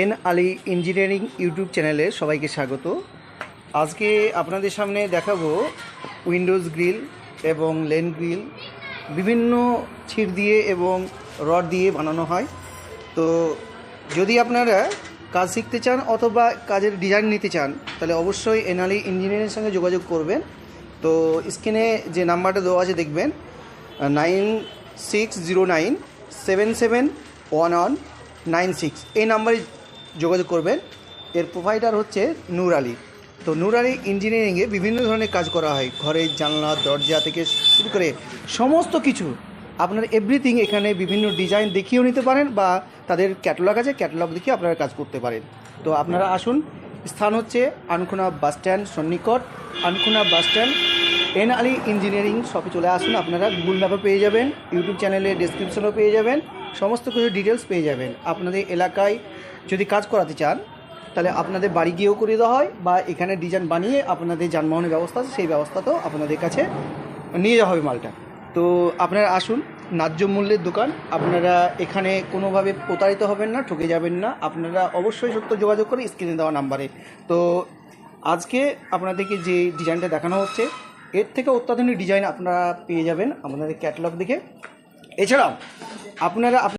N Ali engineering YouTube চ্যানেলে সবাইকে স্বাগত। আজকে আপনাদের সামনে দেখাবো উইন্ডোজ গ্রিল এবং লেন গ্রিল। বিভিন্ন ছিট দিয়ে এবং রড দিয়ে বানানো হয়। তো যদি আপনারা কাজ শিখতে চান অথবা কাজের ডিজাইন নিতে চান, তাহলে অবশ্যই এনআলি ইঞ্জিনিয়ারিংয়ের সঙ্গে যোগাযোগ করবেন। তো স্ক্রিনে যে নাম্বারটা দেওয়া আছে দেখবেন nine six zero nine seven seven one one nine six এই নাম্বারে যোগাযোগ করবেন। এর প্রোভাইডার হচ্ছে নূর আলী। তো নূর আলী ইঞ্জিনিয়ারিংয়ে বিভিন্ন ধরনের কাজ করা হয়। ঘরের জানলা, দরজা থেকে শুরু করে সমস্ত কিছু আপনার এভরিথিং এখানে বিভিন্ন ডিজাইন দেখিয়েও নিতে পারেন বা তাদের ক্যাটালগ আছে ক্যাটালগ দেখিয়ে আপনারা কাজ করতে পারেন। তো আপনারা আসুন। স্থান হচ্ছে Ankhona bus stand সন্নিকট। Ankhona bus stand. N Ali engineering শপে চলে আসুন। আপনারা গুগল ম্যাপে পেয়ে যাবেন। ইউটিউব চ্যানেলে ডেসক্রিপশনও পেয়ে যাবেন। সমস্ত কিছু ডিটেলস পেয়ে যাবেন। আপনাদের এলাকায় যদি কাজ করাতে চান, তাহলে আপনাদের বাড়ি গিয়েও করে দেওয়া হয় বা এখানে ডিজাইন বানিয়ে আপনাদের যানবাহনের ব্যবস্থা আছে, সেই ব্যবস্থাতেও আপনাদের কাছে নিয়ে যাওয়া হবে মালটা। তো আপনারা আসুন, ন্যায্য মূল্যের দোকান, আপনারা এখানে কোনোভাবে প্রতারিত হবেন না, ঠকে যাবেন না। আপনারা অবশ্যই সত্য যোগাযোগ করে স্ক্রিনে দেওয়া নাম্বারে তো আজকে আপনাদেরকে যে ডিজাইনটা দেখানো হচ্ছে, এর থেকে অত্যাধুনিক ডিজাইন আপনারা পেয়ে যাবেন আপনাদের ক্যাটালগ দেখে। এছাড়াও আপনারা